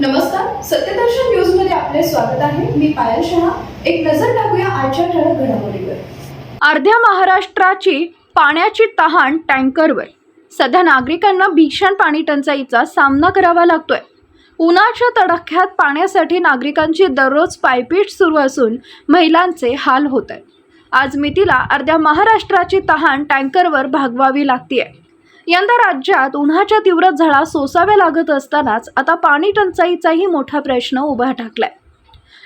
नमस्कार सत्यदर्शन न्यूजमध्ये आपले स्वागत आहे. मी पायल शहा. एक नजर टाकूया आजच्या ठळक घडामोडीवर. अर्ध्या महाराष्ट्राची पाण्याची तहान टँकरवर. सध्या नागरिकांना भीषण पाणी टंचाईचा सामना करावा लागतोय. उन्हाच्या तडाख्यात पाण्यासाठी नागरिकांची दररोज पायपीट सुरू असून महिलांचे हाल होत आहेत आज मितीला अर्ध्या महाराष्ट्राची तहान टँकरवर भागवावी लागतीये. यंदा राज्यात उन्हाच्या तीव्र झळा सोसाव्या लागत असतानाच आता पाणी टंचाईचाही मोठा प्रश्न उभा ठाकलाय.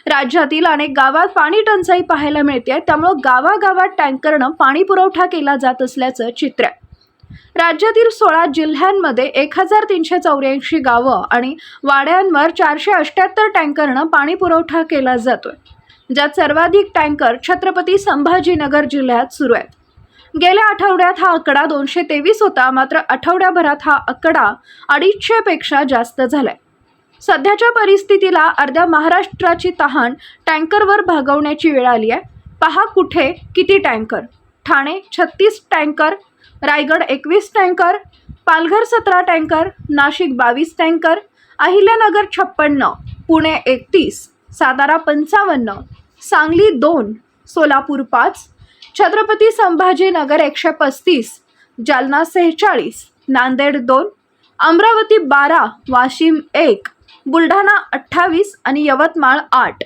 राज्यातील अनेक गावात पाणी टंचाई पाहायला मिळते त्यामुळं गावागावात टँकरनं पाणी पुरवठा केला जात असल्याचं चित्र आहे. राज्यातील सोळा जिल्ह्यांमध्ये एक हजार तीनशे चौऱ्याऐंशी गावं आणि वाड्यांवर चारशे अष्ट्याहत्तर टँकरनं पाणी पुरवठा केला जातोय. ज्यात सर्वाधिक टँकर छत्रपती संभाजीनगर जिल्ह्यात सुरू आहेत. गेल्या आठवड्यात हा आकडा दोनशे तेवीस होता मात्र आठवड्याभरात हा आकडा अडीचशेपेक्षा जास्त झालाय. सध्याच्या परिस्थितीला अर्ध्या महाराष्ट्राची तहान टँकरवर भागवण्याची वेळ आली आहे. पहा कुठे किती टँकर. ठाणे छत्तीस टँकर रायगड एकवीस टँकर पालघर सतरा टँकर नाशिक बावीस टँकर अहिल्यानगर छप्पन्न पुणे एकतीस सातारा पंचावन्न सांगली दोन सोलापूर पाच छत्रपती संभाजीनगर एकशे पस्तीस जालना सेहेचाळीस नांदेड दोन अमरावती बारा वाशिम एक बुलढाणा अठ्ठावीस आणि यवतमाळ आठ.